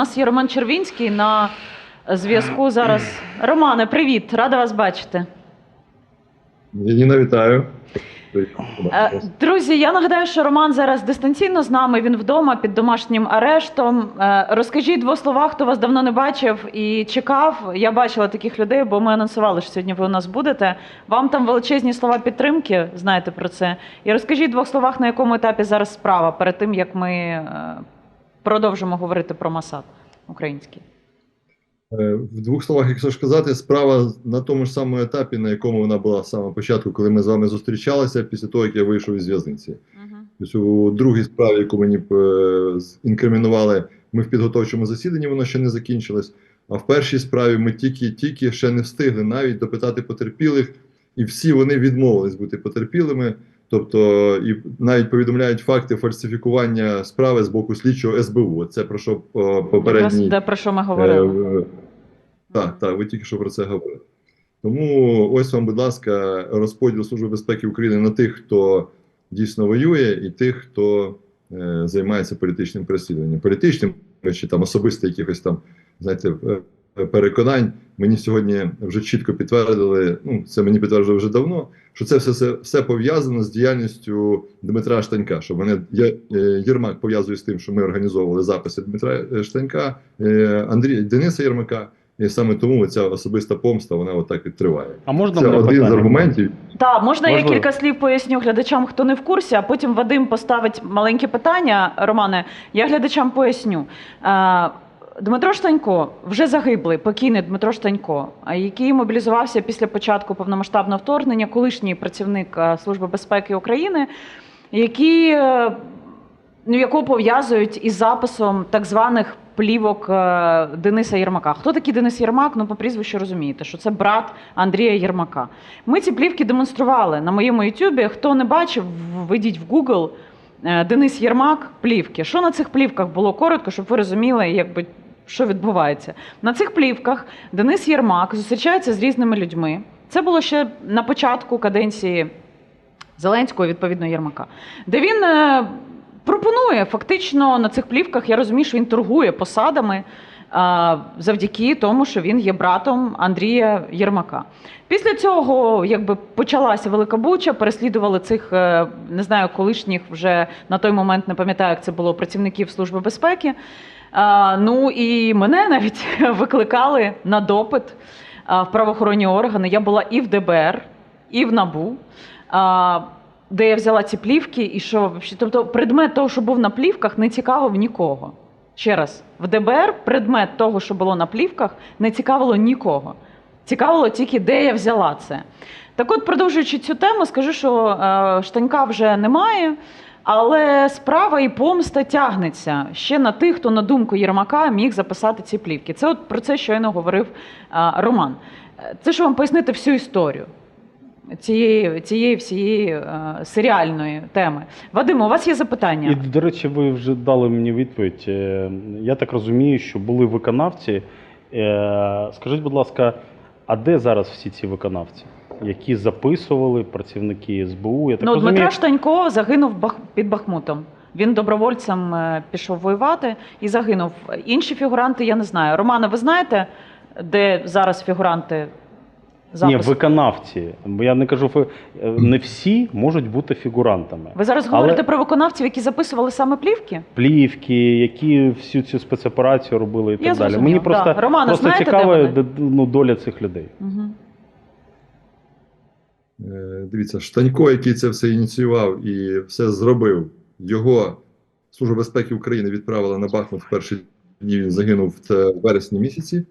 нас є Роман Червінський на зв'язку зараз. Романе, привіт, рада вас бачити. Яніна, вітаю. Е, Друзі, я нагадаю, що Роман зараз дистанційно з нами. Він вдома під домашнім арештом. Е, Розкажіть двох словах, хто вас давно не бачив і чекав. Я бачила таких людей, бо ми анонсували, що сьогодні ви у нас будете. Вам там величезні слова підтримки, знаєте про це. І розкажіть в двох словах, на якому етапі зараз справа, перед тим як ми е, продовжимо говорити про Масад український. Е, В двох словах, якщо ж казати, справа на тому ж самому етапі, на якому вона була з самого початку, коли ми з вами зустрічалися, після того, як я вийшов із в'язниці. Тобто у другій справі, яку мені е, інкримінували, ми в підготовчому засіданні, воно ще не закінчилось. А в першій справі ми тільки-тільки ще не встигли навіть допитати потерпілих, і всі вони відмовились бути потерпілими. Тобто, і навіть повідомляють факти фальсифікування справи з боку слідчого СБУ. Це про що е, Якраз попередній те, про що ми говорили. Е, Так, так, ви тільки що про це говорили. Тому ось вам, будь ласка, розподіл Служби безпеки України на тих, хто дійсно воює, і тих, хто е, займається політичним переслідуванням. Політичним чи там особисто якихось там, знаєте, е, переконань. Мені сьогодні вже чітко підтвердили, ну це мені підтверджували вже давно, що це все, все, все пов'язано з діяльністю Дмитра Штанька. Що мене Є- е, Єрмак пов'язує з тим, що ми організовували записи Дмитра е, Штанька, е, Андрія Дениса Єрмака. І саме тому ця особиста помста вона отак і триває. А можна Це один з аргументів. Так, можна я кілька слів поясню глядачам, хто не в курсі, а потім Вадим поставить маленьке питання. Романе, я глядачам поясню. Дмитро Штанько, вже загиблий, покійний Дмитро Штанько, який мобілізувався після початку повномасштабного вторгнення, колишній працівник е, Служби безпеки України, який, е, ну, якого пов'язують із записом так званих плівок е, Дениса Єрмака. Хто такий Денис Єрмак? Ну, по прізвищу розумієте, що це брат Андрія Єрмака. Ми ці плівки демонстрували на моєму Ютубі. Хто не бачив, введіть в Google Денис Єрмак плівки. Що на цих плівках було коротко, щоб ви розуміли, якби. Що відбувається на цих плівках? Денис Єрмак зустрічається з різними людьми. Це було ще на початку каденції Зеленського, відповідно, Єрмака, де він е, пропонує фактично на цих плівках. Я розумію, що він торгує посадами завдяки тому, що він є братом Андрія Єрмака. Після цього, якби почалася велика буча, переслідували цих, е, не знаю, колишніх вже на той момент не пам'ятаю, як це було працівників Служби безпеки. Ну і мене навіть викликали на допит в правоохоронні органи. Я була і в ДБР, і в НАБУ. Де я взяла ці плівки, і що тобто предмет того, що був на плівках, не цікавив нікого. Ще раз, в ДБР предмет того, що було на плівках, не цікавило нікого. Цікавило тільки, де я взяла це. Так от, продовжуючи цю тему, скажу, що е, штанька вже немає, але справа і помста тягнеться ще на тих, хто, на думку Єрмака, міг записати ці плівки. Це от про це щойно говорив е, Роман. Е, Це щоб вам пояснити всю історію цієї, цієї всієї е, серіальної теми. Вадимо, у вас є запитання? І, до речі, ви вже дали мені відповідь. Я так розумію, що були виконавці. Скажіть, будь ласка, а де зараз всі ці виконавці, які записували працівники СБУ? Я так ну, розумію, Дмитро Штанько загинув Бах- під Бахмутом. Він добровольцем е, пішов воювати і загинув. Інші фігуранти я не знаю. Романа, ви знаєте, де зараз фігуранти Ні, виконавці. Бо я не кажу, фи- е, не всі можуть бути фігурантами. Ви зараз Але- говорите про виконавців, які записували саме плівки? Плівки, які всю цю спецоперацію робили і так Я далі. зрозуміла, Мені да. просто, Романе, просто знаєте, де цікава вони? д- ну, доля цих людей. Угу. Е, Дивіться, Штанько, який це все ініціював і все зробив, його Служба безпеки України відправила на Бахмут в перші дні. Він загинув в вересні місяці.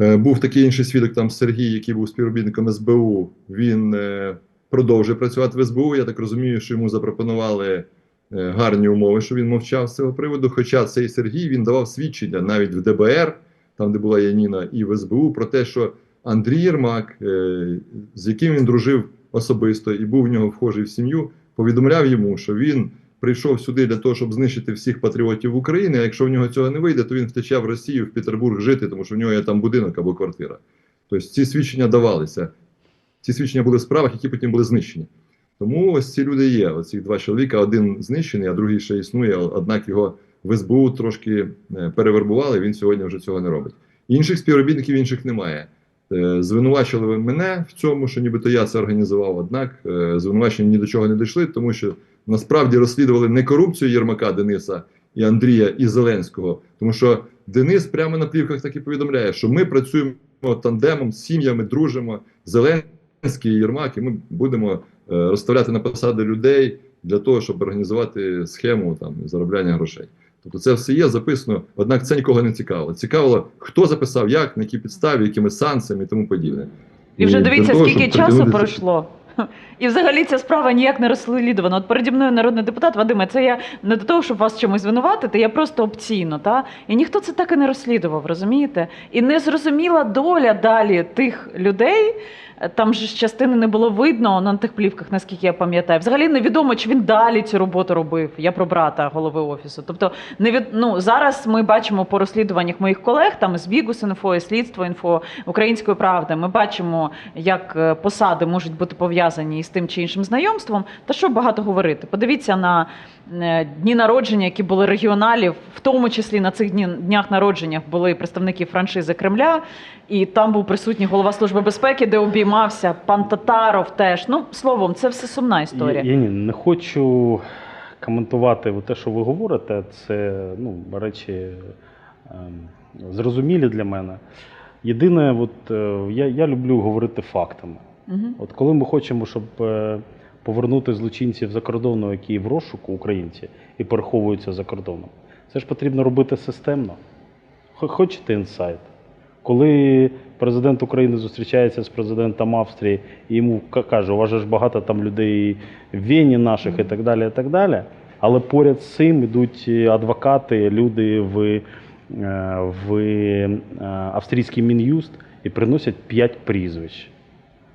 Е, Був такий інший свідок, там Сергій, який був співробітником СБУ. Він е, продовжує працювати в СБУ. Я так розумію, що йому запропонували гарні умови, що він мовчав з цього приводу. Хоча цей Сергій він давав свідчення навіть в ДБР, там де була Яніна, і в СБУ, про те, що Андрій Єрмак, е, з яким він дружив особисто і був в нього вхожий в сім'ю, повідомляв йому, що він прийшов сюди для того, щоб знищити всіх патріотів України. А якщо в нього цього не вийде, то він втече в Росію, в Петербург жити, тому що в нього є там будинок або квартира. Тобто ці свідчення давалися. Ці свідчення були в справах, які потім були знищені. Тому ось ці люди є. Оці два чоловіка, один знищений, а другий ще існує, однак його в СБУ трошки е, перевербували, він сьогодні вже цього не робить. Інших співробітників інших немає. Е, Звинувачили мене в цьому, що нібито я це організував. Однак е, звинувачення ні до чого не дійшли, тому що насправді розслідували не корупцію Єрмака Дениса і Андрія і Зеленського, тому що Денис прямо на плівках так і повідомляє, що ми працюємо тандемом, з сім'ями, дружимо. Зеленський і Єрмак, і ми будемо е, розставляти на посади людей для того, щоб організувати схему там заробляння грошей. Тобто це все є записано, однак це нікого не цікавило. Цікавило, хто записав, як, на якій підставі, якими санкціями і тому подібне. І вже для дивіться, того, скільки часу пройшло. І взагалі ця справа ніяк не розслідувана. От переді мною народний депутат Вадиме, це я не до того, щоб вас чимось звинуватити, я просто опційно, та? І ніхто це так і не розслідував, розумієте? І не зрозуміла доля далі тих людей. Там ж частини не було видно на тих плівках, наскільки я пам'ятаю. Взагалі невідомо, чи він далі цю роботу робив. Я про брата голови офісу. Тобто, не ну, зараз ми бачимо по розслідуваннях моїх колег, там з Бігус інфо, слідство інфо української правди. Ми бачимо, як е, посади можуть бути пов'язані із тим чи іншим знайомством. Та що багато говорити? Подивіться на е, дні народження, які були регіоналів, в тому числі на цих днях народження були представники франшизи Кремля, і там був присутній голова служби безпеки, де обіймався пан Татаров. Теж ну словом, це все сумна історія. Я, я не хочу коментувати те, що ви говорите. Це ну, речі ем, зрозумілі для мене. Єдине, от, е, я, я люблю говорити фактами. Мгм. От коли ми хочемо, щоб е, повернути злочинців за кордону, які в розшуку українці і переховуються за кордоном, це ж потрібно робити системно. Хочете інсайт? Коли президент України зустрічається з президентом Австрії і йому ка- каже, у вас ж багато там людей в Вені наших і так далі, і так далі. Але поряд з цим йдуть адвокати, люди в, е, в е, австрійський мін'юст і приносять п'ять прізвищ.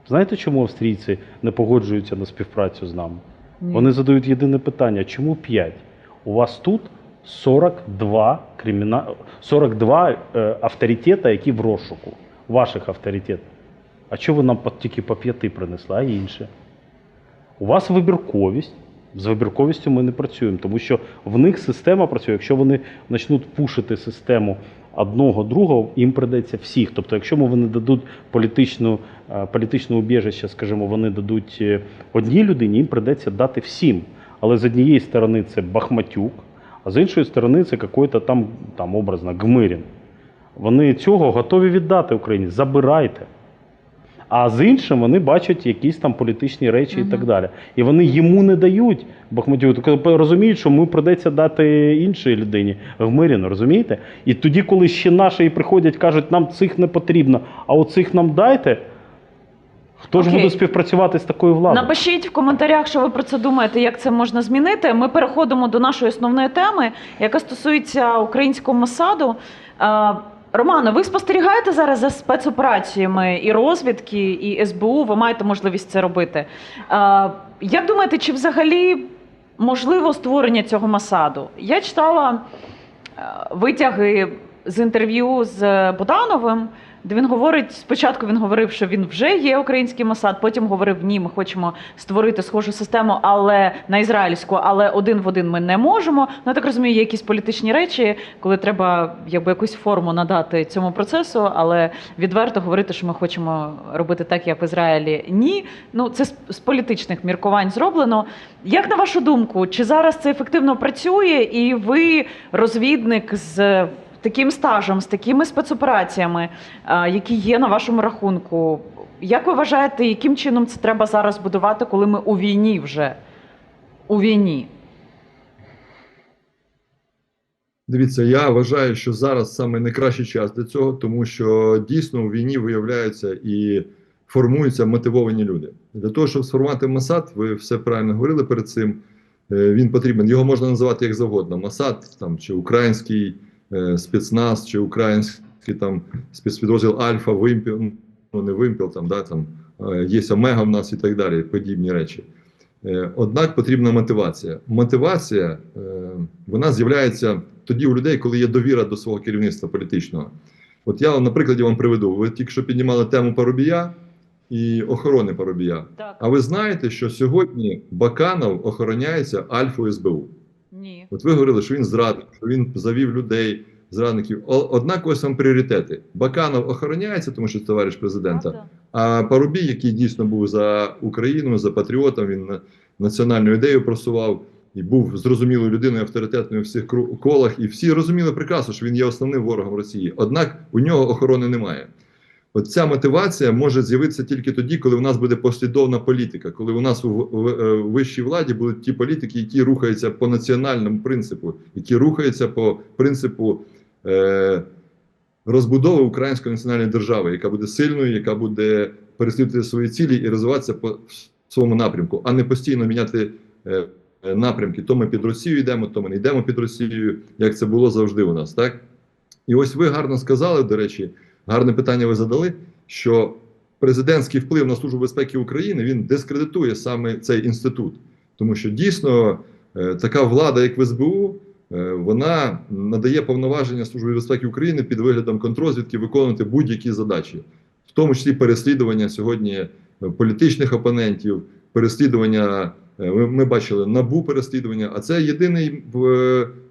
Знаєте, чому австрійці не погоджуються на співпрацю з нами? Ні. Вони задають єдине питання: чому 5? У вас тут 42 криміна... 42 е, авторитета, які в розшуку. Ваших авторитетів. А чого ви нам тільки по п'яти принесли, а інше? У вас вибірковість. З вибірковістю ми не працюємо, тому що в них система працює. Якщо вони почнуть пушити систему одного другого, їм придеться всіх. Тобто, якщо вони дадуть політичну, е, політичне убіжище, скажімо, вони дадуть е, одній людині, їм придеться дати всім. Але з однієї сторони це Бахматюк, а з іншої сторони це какой-то там, там образно Гмирін. Вони цього готові віддати Україні. Забирайте. А з іншим вони бачать якісь там політичні речі і так далі. І вони йому не дають коли розуміють, що ми придеться дати іншій людині Гмиріну, розумієте? І тоді, коли ще наші приходять, кажуть, нам цих не потрібно, а оцих нам дайте. Хто ж буде співпрацювати з такою владою? Напишіть в коментарях, що ви про це думаєте, як це можна змінити. Ми переходимо до нашої основної теми, яка стосується українського Мосаду. Романо, ви спостерігаєте зараз за спецопераціями і розвідки, і СБУ. Ви маєте можливість це робити. Е, Як думаєте, чи взагалі можливо створення цього Масаду? Я читала витяги з інтерв'ю з Будановим, де він говорить, спочатку він говорив, що він вже є український Масад, потім говорив, ні, ми хочемо створити схожу систему, але на ізраїльську, але один в один ми не можемо. Ну, я так розумію, є якісь політичні речі, коли треба якби якусь форму надати цьому процесу, але відверто говорити, що ми хочемо робити так, як в Ізраїлі. Ні. Ну це з, політичних міркувань зроблено. Як на вашу думку, чи зараз це ефективно працює, і ви розвідник з таким стажем, з такими спецопераціями, які є на вашому рахунку? Як ви вважаєте, яким чином це треба зараз будувати, коли ми у війні вже? У війні? Дивіться, я вважаю, що зараз саме найкращий час для цього, тому що дійсно у війні виявляються і формуються мотивовані люди. Для того, щоб сформувати Масад, ви все правильно говорили перед цим. е, Він потрібен. Його можна називати як завгодно: Масад, там чи український е, спецназ, чи український там спецпідрозділ Альфа, Вимпіл, ну не Вимпіл, там да там е, є Омега в нас і так далі, подібні речі. Е, Однак потрібна мотивація. Мотивація е, вона з'являється тоді у людей, коли є довіра до свого керівництва політичного. От я на прикладі вам приведу. Ви тільки що піднімали тему Парубія і охорони Парубія. Так. А ви знаєте, що сьогодні Баканов охороняється Альфою СБУ? От ви говорили, що він зрадник, що він завів людей, зрадників. Однак ось вам пріоритети. Баканов охороняється, тому що це товариш президента. Правда? А Парубій, який дійсно був за Україну, за патріотом, він на- національну ідею просував і був зрозумілою людиною, авторитетною в всіх колах, і всі розуміли прекрасно, що він є основним ворогом Росії. Однак у нього охорони немає. От ця мотивація може з'явитися тільки тоді, коли у нас буде послідовна політика, коли у нас е, у вищій владі будуть ті політики, які рухаються по національному принципу, які рухаються по принципу е, розбудови української національної держави, яка буде сильною, яка буде переслідувати свої цілі і розвиватися по своєму напрямку, а не постійно міняти е, напрямки. То ми під Росію йдемо, то ми не йдемо під Росію, як це було завжди у нас, так? І ось ви гарно сказали, до речі, гарне питання ви задали, що президентський вплив на Службу безпеки України він дискредитує саме цей інститут. Тому що дійсно е, така влада, як в СБУ, е, вона надає повноваження Службі безпеки України під виглядом контрозвідки виконувати будь-які задачі, в тому числі переслідування сьогодні е, політичних опонентів, переслідування. Ми, бачили набу переслідування, а це єдиний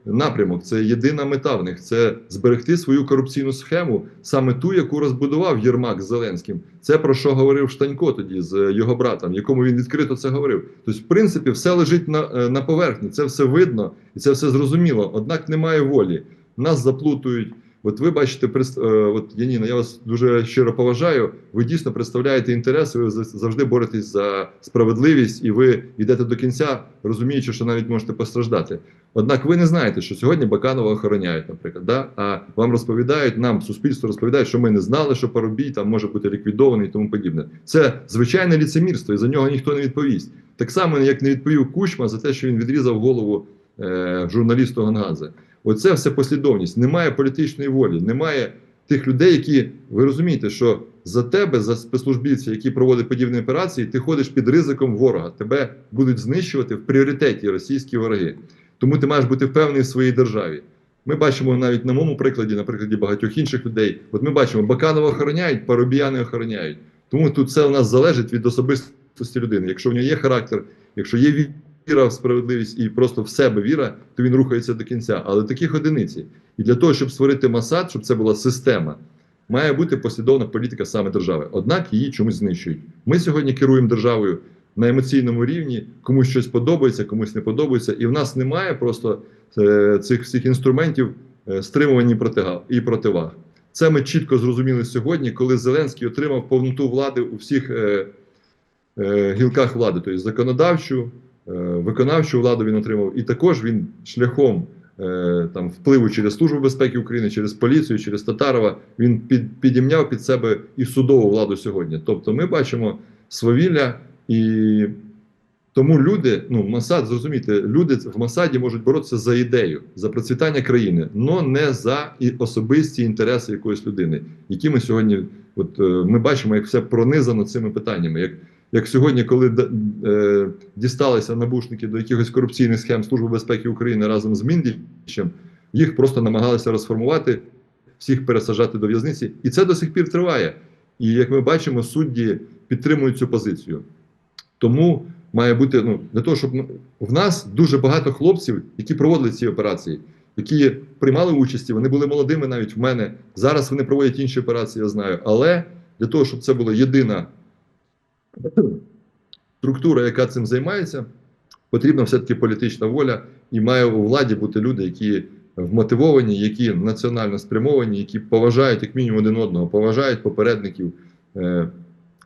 напрямок, це єдина мета в них це зберегти свою корупційну схему, саме ту, яку розбудував Єрмак з Зеленським. Це про що говорив Штанько тоді з його братом, якому він відкрито це говорив. Тобто, в принципі, все лежить на, е, на поверхні, це все видно і це все зрозуміло. Однак немає волі. Нас заплутують. От ви бачите, е, от Яніна, я вас дуже щиро поважаю. Ви дійсно представляєте інтереси, ви завжди боретесь за справедливість, і ви йдете до кінця, розуміючи, що навіть можете постраждати. Однак ви не знаєте, що сьогодні Баканова охороняють, наприклад, да? а вам розповідають, нам суспільство розповідає, що ми не знали, що Парубій там може бути ліквідований і тому подібне. Це звичайне ліцемірство, і за нього ніхто не відповість. Так само, як не відповів Кучма за те, що він відрізав голову е, журналісту Гангадзе. Оце все послідовність. Немає політичної волі, немає тих людей, які ви розумієте, що за тебе, за спецслужбівця, які проводять подібні операції, ти ходиш під ризиком ворога. Тебе будуть знищувати в пріоритеті російські вороги. Тому ти маєш бути впевнений в своїй державі. Ми бачимо навіть на моєму прикладі, на прикладі багатьох інших людей. От ми бачимо, Баканова охороняють, Парубіяни охороняють. Тому тут все у нас залежить від особистості людини. Якщо в нього є характер, якщо є віра в справедливість і просто в себе віра, то він рухається до кінця. Але таких одиниці. І для того, щоб створити Масад, щоб це була система, має бути послідовна політика саме держави. Однак її чомусь знищують. Ми сьогодні керуємо державою на емоційному рівні, комусь щось подобається, комусь не подобається, і в нас немає просто е, цих всіх інструментів е, стримувань і противаг. Це ми чітко зрозуміли сьогодні, коли Зеленський отримав повноту влади у всіх е, е, гілках влади, тобто законодавчу, виконавчу владу він отримав, і також він шляхом е, там впливу через Службу безпеки України, через поліцію, через Татарова, він під, підімняв під себе і судову владу сьогодні. Тобто, ми бачимо свавілля і. Тому люди, ну Масад, зрозумійте, люди в Масаді можуть боротися за ідею, за процвітання країни, але не за особисті інтереси якоїсь людини, які ми сьогодні, от е, ми бачимо, як все пронизано цими питаннями. Як, як сьогодні, коли е, дісталися набушники до якихось корупційних схем Служби безпеки України разом з Міндічем, їх просто намагалися розформувати, всіх пересаджати до в'язниці, і це до сих пір триває. І як ми бачимо, судді підтримують цю позицію. Тому має бути ну для того, щоб ну, в нас дуже багато хлопців, які проводили ці операції, які приймали участь, вони були молодими навіть в мене. Зараз вони проводять інші операції, я знаю. Але для того, щоб це була єдина структура, яка цим займається, потрібна все-таки політична воля, і має у владі бути люди, які вмотивовані, які національно спрямовані, які поважають як мінімум один одного, поважають попередників. Е,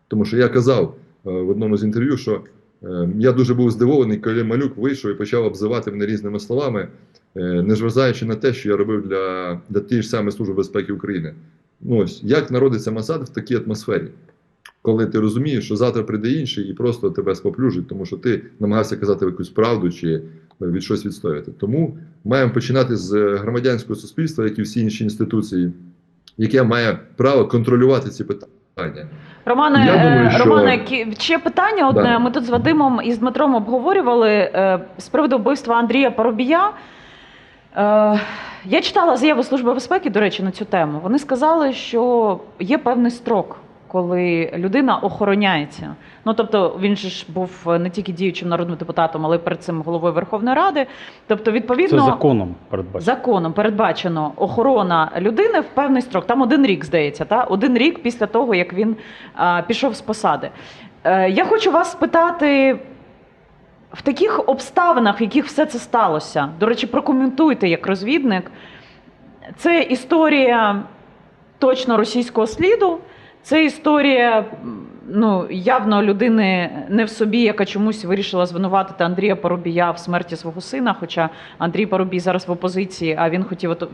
Тому що я казав е, в одному з інтерв'ю, що е, я дуже був здивований, коли малюк вийшов і почав обзивати мене різними словами, не зважаючи на те, що я робив для, для тієї ж самої Служби безпеки України. Ну ось як народиться Масад в такій атмосфері, коли ти розумієш, що завтра прийде інший і просто тебе споплюжить, тому що ти намагався казати якусь правду чи від щось відстояти. Тому маємо починати з громадянського суспільства, як і всі інші інституції, яке має право контролювати ці питання. Романе, думаю, е, що- Романе, ще питання одне. Да. Ми тут з Вадимом і з Дмитром обговорювали е, з приводу вбивства Андрія Парубія. Е, я читала заяву Служби безпеки, до речі, на цю тему. Вони сказали, що є певний строк коли людина охороняється. Ну тобто він же ж був не тільки діючим народним депутатом, але й перед цим головою Верховної Ради. Тобто, відповідно, Це законом передбачено. законом передбачено охорона людини в певний строк. Там один рік, здається, та один рік після того, як він а, пішов з посади. Е, я хочу вас спитати. В таких обставинах, в яких все це сталося, до речі, прокоментуйте як розвідник. Це історія точно російського сліду, це історія ну, явно людини не в собі, яка чомусь вирішила звинуватити Андрія Поробія в смерті свого сина. Хоча Андрій Поробій зараз в опозиції, а він хотів е,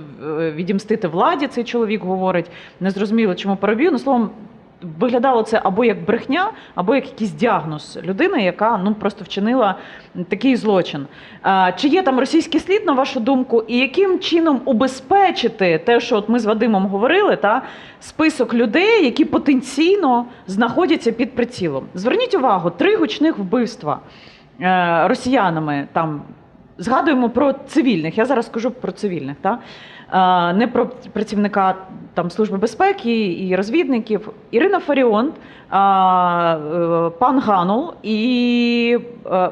відімстити владі. Цей чоловік говорить. Не зрозуміло, чому Поробію. Ну, словом, виглядало це або як брехня, або як якийсь діагноз людини, яка ну просто вчинила такий злочин. А, чи є там російський слід, на вашу думку, і яким чином убезпечити те, що от ми з Вадимом говорили, та список людей, які потенційно знаходяться під прицілом? Зверніть увагу, три гучних вбивства е, росіянами там. Згадуємо про цивільних. Я зараз скажу про цивільних, та? Не про працівника там, Служби безпеки і розвідників. Ірина Фаріон, е, пан Ганул і е.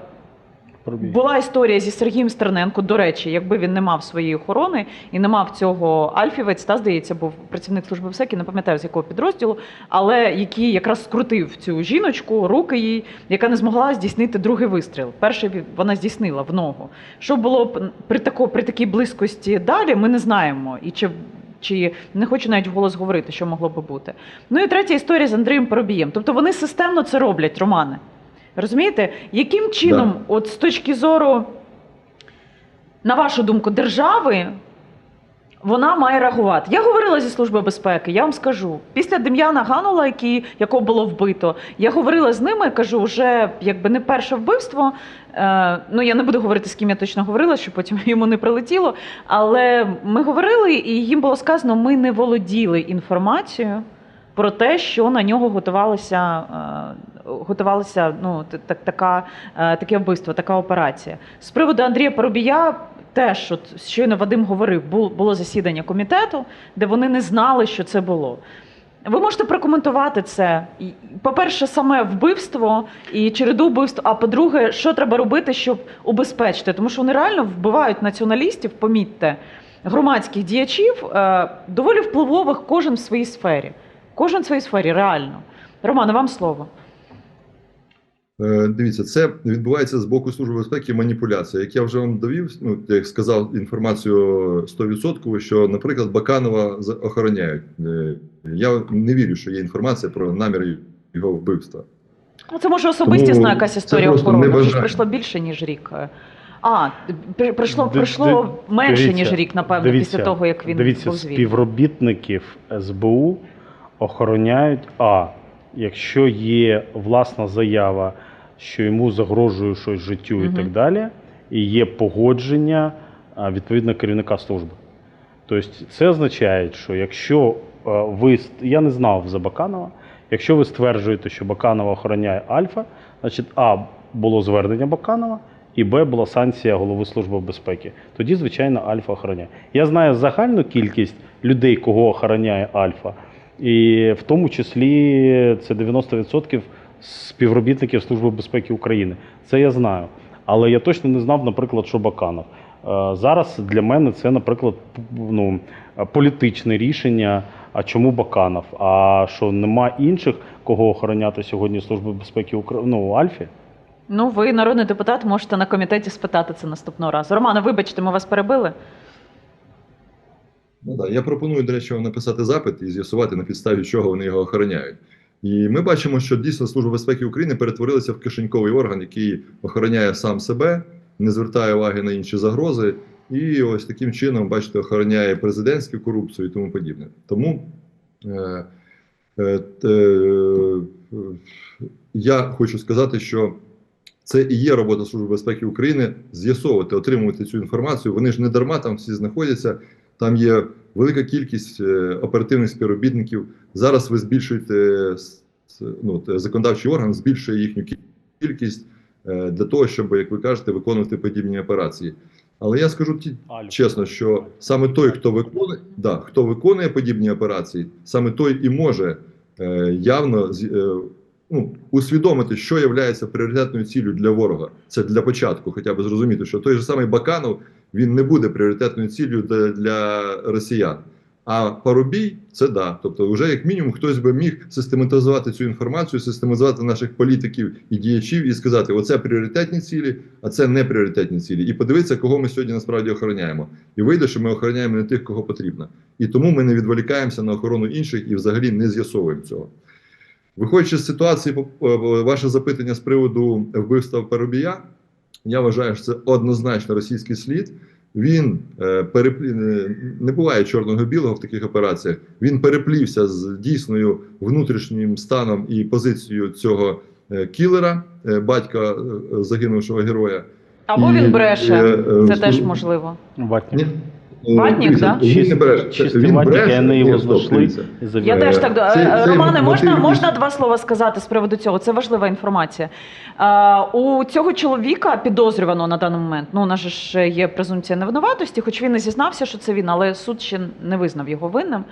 Була історія зі Сергієм Стерненко. До речі, якби він не мав своєї охорони і не мав цього Альфівець, та здається, був працівник служби безпеки, не пам'ятаю з якого підрозділу, але який якраз скрутив цю жіночку, руки їй, яка не змогла здійснити другий вистріл. Перший вона здійснила в ногу. Що було б при тако, при такій близькості далі, ми не знаємо. І чи чи не хочу навіть вголос говорити, що могло би бути. Ну і третя історія з Андрієм Поробієм. Тобто вони системно це роблять, Романе. Розумієте, яким чином, от з точки зору, на вашу думку, держави, вона має реагувати? Я говорила зі Служби безпеки, я вам скажу. Після Дем'яна Ганула, який, якого було вбито, я говорила з ними, кажу, вже якби не перше вбивство. Е, ну, я не буду говорити, з ким я точно говорила, щоб потім йому не прилетіло. Але ми говорили, і їм було сказано, ми не володіли інформацією про те, що на нього готувалося, е, готувалося ну, так, така, е, таке вбивство, така операція. З приводу Андрія Поробія. Теж, от щойно Вадим говорив, було засідання комітету, де вони не знали, що це було. Ви можете прокоментувати це. По-перше, саме вбивство і череду вбивств. А по-друге, що треба робити, щоб убезпечити? Тому що вони реально вбивають націоналістів, помітьте, громадських діячів, е, доволі впливових, кожен в своїй сфері. Кожен в своїй сфері, реально. Романе, вам слово. Е, Дивіться, це відбувається з боку Служби безпеки маніпуляція. Як я вже вам довів, ну як сказав інформацію 100%, що, наприклад, Баканова охороняють. Е, Я не вірю, що є інформація про намір його вбивства. Ну, це може особистісна Тому якась історія охорони. Небажання. пройшло більше, ніж рік. А, при- пройшло, пройшло менше, дивіться, ніж рік, напевно, дивіться, після того, як він дивіться, був звільнений. співробітників СБУ охороняють А. Якщо є власна заява, що йому загрожує щось життю і так далі, і є погодження відповідно керівника служби. Тобто це означає, що якщо е, ви я не знав за Баканова, якщо ви стверджуєте, що Баканова охороняє Альфа, значить А було звернення Баканова, і Б була санкція голови служби безпеки. Тоді, звичайно, Альфа охороняє. Я знаю загальну кількість людей, кого охороняє Альфа, і в тому числі це 90% співробітників Служби безпеки України. Це я знаю. Але я точно не знав, наприклад, що Баканов. Е, Зараз для мене це, наприклад, ну, політичне рішення. А чому Баканов? А що нема інших, кого охороняти сьогодні Служби безпеки України? Ну, Альфі? Ну, ви, народний депутат, можете на комітеті спитати це наступного разу. Романе, вибачте, ми вас перебили. Ну, да. Я пропоную, до речі, вам написати запит і з'ясувати, на підставі чого вони його охороняють. І ми бачимо, що дійсно Служба безпеки України перетворилася в кишеньковий орган, який охороняє сам себе, не звертає уваги на інші загрози, і ось таким чином, бачите, охороняє президентську корупцію і тому подібне. Тому е, е, е, я хочу сказати, що це і є робота Служби безпеки України з'ясовувати, отримувати цю інформацію. Вони ж не дарма там всі знаходяться. Там є велика кількість е, оперативних співробітників. Зараз ви збільшуєте ну, законодавчий орган, збільшує їхню кількість е, для того, щоб, як ви кажете, виконувати подібні операції. Але я скажу ті, чесно, що саме той, хто виконує, да, хто виконує подібні операції, саме той і може е, явно е, ну, усвідомити, що є пріоритетною ціллю для ворога. Це для початку, хоча б зрозуміти, що той же самий Баканов він не буде пріоритетною ціллю для, для росіян. А Парубій це да. Тобто, вже як мінімум хтось би міг систематизувати цю інформацію, систематизувати наших політиків і діячів і сказати: оце пріоритетні цілі, а це не пріоритетні цілі. І подивитися, кого ми сьогодні насправді охороняємо. І вийде, що ми охороняємо не тих, кого потрібно. І тому ми не відволікаємося на охорону інших і взагалі не з'ясовуємо цього. Виходячи з ситуації, по- е, ваше запитання з приводу вбивства Парубія, я вважаю, що це однозначно російський слід. Він е, переплі... е, не буває чорного білого в таких операціях. Він переплівся з дійсною внутрішнім станом і позицією цього е, кілера, е, батька е, загинувшого героя. Або І, він бреше, е, е, це теж можливо. Ватник. Ватник, Дивіться, да? Він не. Чистий Він ватник, і вони його знайшли Я теж так Е, цей- Е, Романе, можна, мотив- можна два слова сказати з приводу цього? Це важлива інформація. У цього чоловіка підозрюваного на даний момент. Ну, у нас же ж є презумпція невинуватості, хоч він і зізнався, що це він, але суд ще не визнав його винним.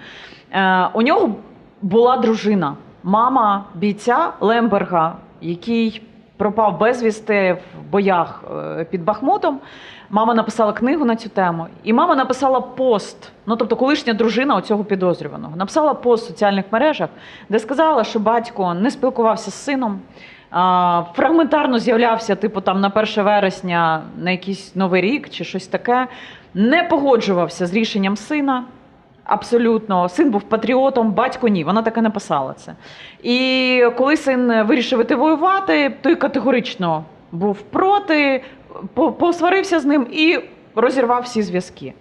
Е, у нього була дружина, мама бійця Лемберга, який пропав безвісти в боях е, під Бахмутом. Мама написала книгу на цю тему, і мама написала пост. Ну тобто, колишня дружина оцього підозрюваного написала пост в соціальних мережах, де сказала, що батько не спілкувався з сином. Фрагментарно з'являвся, типу, там на 1 вересня на якийсь новий рік чи щось таке. Не погоджувався з рішенням сина. Абсолютно, син був патріотом, батько ні. Вона так і написала це. І коли син вирішив іти воювати, той категорично був проти, посварився з ним і розірвав всі зв'язки.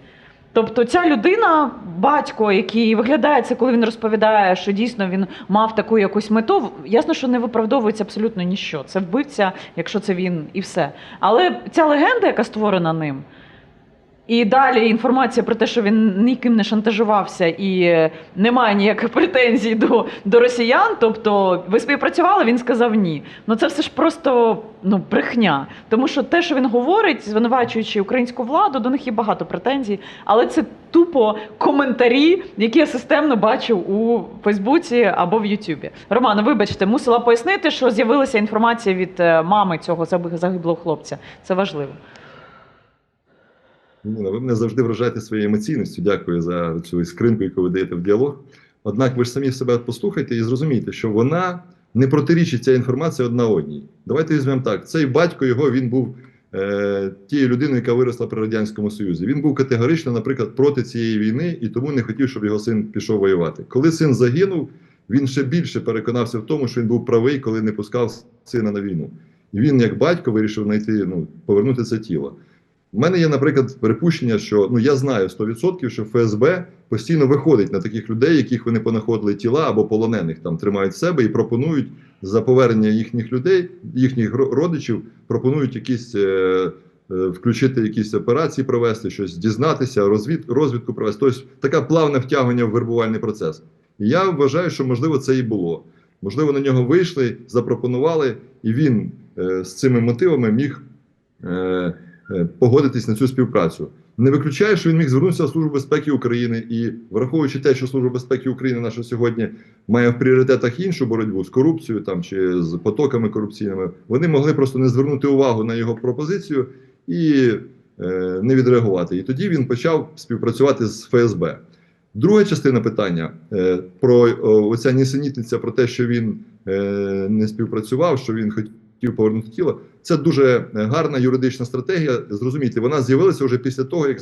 Тобто ця людина, батько, який виглядає це, коли він розповідає, що дійсно він мав таку якусь мету, ясно, що не виправдовується абсолютно ніщо. Це вбивця, якщо це він, і все. Але ця легенда, яка створена ним, і далі інформація про те, що він ніким не шантажувався і немає ніяких претензій до, до росіян. Тобто, ви співпрацювали, він сказав ні. Ну це все ж просто ну, брехня. Тому що те, що він говорить, звинувачуючи українську владу, до них є багато претензій, але це тупо коментарі, які я системно бачу у Фейсбуці або в Ютубі. Романе, вибачте, мусила пояснити, що з'явилася інформація від е, мами цього загиблого хлопця. Це важливо. Ви мене завжди вражаєте своєю емоційністю. Дякую за цю скринку, яку ви даєте в діалог. Однак ви ж самі себе послухайте і зрозумієте, що вона не протирічить ця інформація одна одній. Давайте візьмемо так: цей батько його він був е, тією людиною, яка виросла при радянському союзі. Він був категорично, наприклад, проти цієї війни і тому не хотів, щоб його син пішов воювати. Коли син загинув, він ще більше переконався в тому, що він був правий, коли не пускав сина на війну. І він, як батько, вирішив знайти ну повернути це тіло. У мене є, наприклад, припущення, що ну я знаю 100%, що ФСБ постійно виходить на таких людей, яких вони понаходили тіла або полонених там тримають в себе і пропонують за повернення їхніх людей, їхніх родичів, пропонують якісь е, е, включити якісь операції, провести щось, дізнатися, розвід, розвідку провести. Тобто таке плавне втягування в вербувальний процес. І я вважаю, що можливо це і було. Можливо, на нього вийшли, запропонували, і він е, з цими мотивами міг. Е, погодитись на цю співпрацю. Не виключаю, що він міг звернутися в Службу безпеки України і, враховуючи те, що Служба безпеки України наша сьогодні має в пріоритетах іншу боротьбу з корупцією там чи з потоками корупційними, вони могли просто не звернути увагу на його пропозицію і е, не відреагувати. І тоді він почав співпрацювати з ФСБ. Друга частина питання е, про о, оця нісенітниця про те, що він е, не співпрацював, що він хотів повернути тіло. Це дуже гарна юридична стратегія. Зрозумійте, вона з'явилася вже після того, як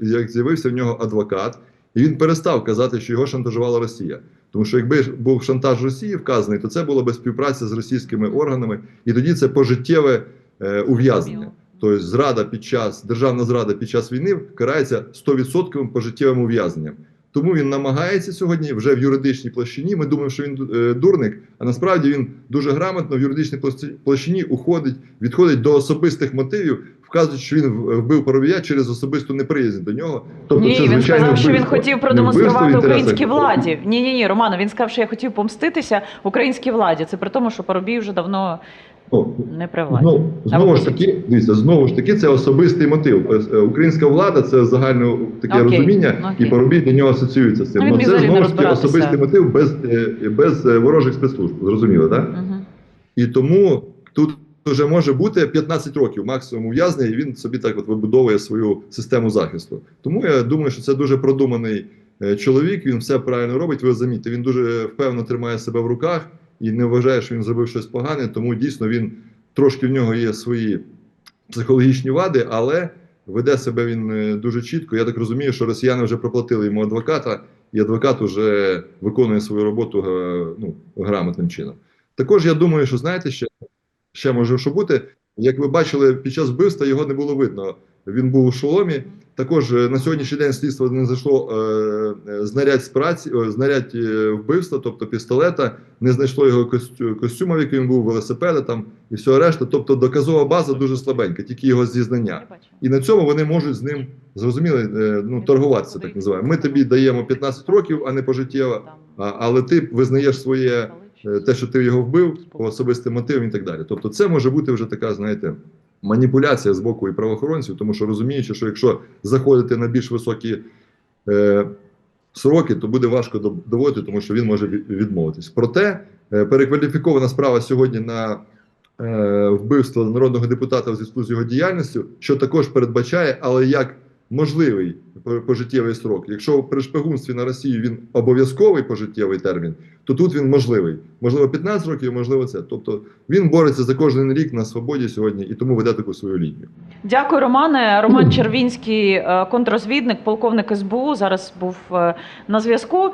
як з'явився в нього адвокат, і він перестав казати, що його шантажувала Росія. Тому що якби був шантаж Росії вказаний, то це було би співпраця з російськими органами, і тоді це пожиттєве е, ув'язнення. Тобто зрада під час державна зрада під час війни карається 100% пожиттєвим ув'язненням. Тому він намагається сьогодні вже в юридичній площині. Ми думаємо, що він е, дурник, а насправді він дуже грамотно в юридичній площині уходить, відходить до особистих мотивів, вказуючи, що він вбив Парубія через особисту неприязнь до нього. Тобто ні, це він сказав, що він хотів продемонструвати українській владі. Ні, ні, ні, Романо, він сказав, що я хотів помститися українській владі. Це при тому, що Парубій вже давно Ну, Не. Ну, знову ж таки, дивіться, знову ж таки, це особистий мотив. Е, е, Українська влада це загальне таке Окей, розуміння, окей. і Парубій до нього асоціюється з цим. Ну, Ну, це знову ж таки особистий мотив без, е, без ворожих спецслужб. Зрозуміло, так? Угу. І тому тут вже може бути 15 років максимум ув'язнення, і він собі так от вибудовує свою систему захисту. Тому я думаю, що це дуже продуманий чоловік. Він все правильно робить. Ви замітьте, він дуже впевнено тримає себе в руках і не вважає, що він зробив щось погане. Тому дійсно він трошки в нього є свої психологічні вади, але веде себе він е, дуже чітко. Я так розумію, що росіяни вже проплатили йому адвоката, і адвокат вже виконує свою роботу е, ну, грамотним чином. Також я думаю, що знаєте ще, ще може що бути. Як ви бачили, під час вбивства його не було видно. Він був у шоломі. Також е, на сьогоднішній день слідство не знайшло е, е, знарядь з праці, о, знарядь е, вбивства, тобто пістолета, не знайшло його костю, костюма, в який він був, велосипеда там і все решта. Тобто доказова база дуже слабенька, тільки його зізнання. І на цьому вони можуть з ним зрозуміли е, ну, торгуватися, так називаємо. Ми тобі даємо 15 років, а не пожиттєво, а, але ти визнаєш своє те, що ти його вбив по особистим мотивам і так далі. Тобто, це може бути вже така, знаєте, маніпуляція з боку і правоохоронців, тому що розуміючи, що якщо заходити на більш високі е, сроки, то буде важко доводити, тому що він може відмовитись. Проте е, перекваліфікована справа сьогодні на е, вбивство народного депутата в зв'язку з його діяльністю, що також передбачає, але як можливий пожиттєвий срок. Якщо при шпигунстві на Росію він обов'язковий пожиттєвий термін, то тут він можливий. Можливо, 15 років, можливо, це. Тобто він бореться за кожен рік на свободі сьогодні і тому веде таку свою лінію. Дякую, Романе. Роман Червінський, контрозвідник, полковник СБУ, зараз був е, на зв'язку.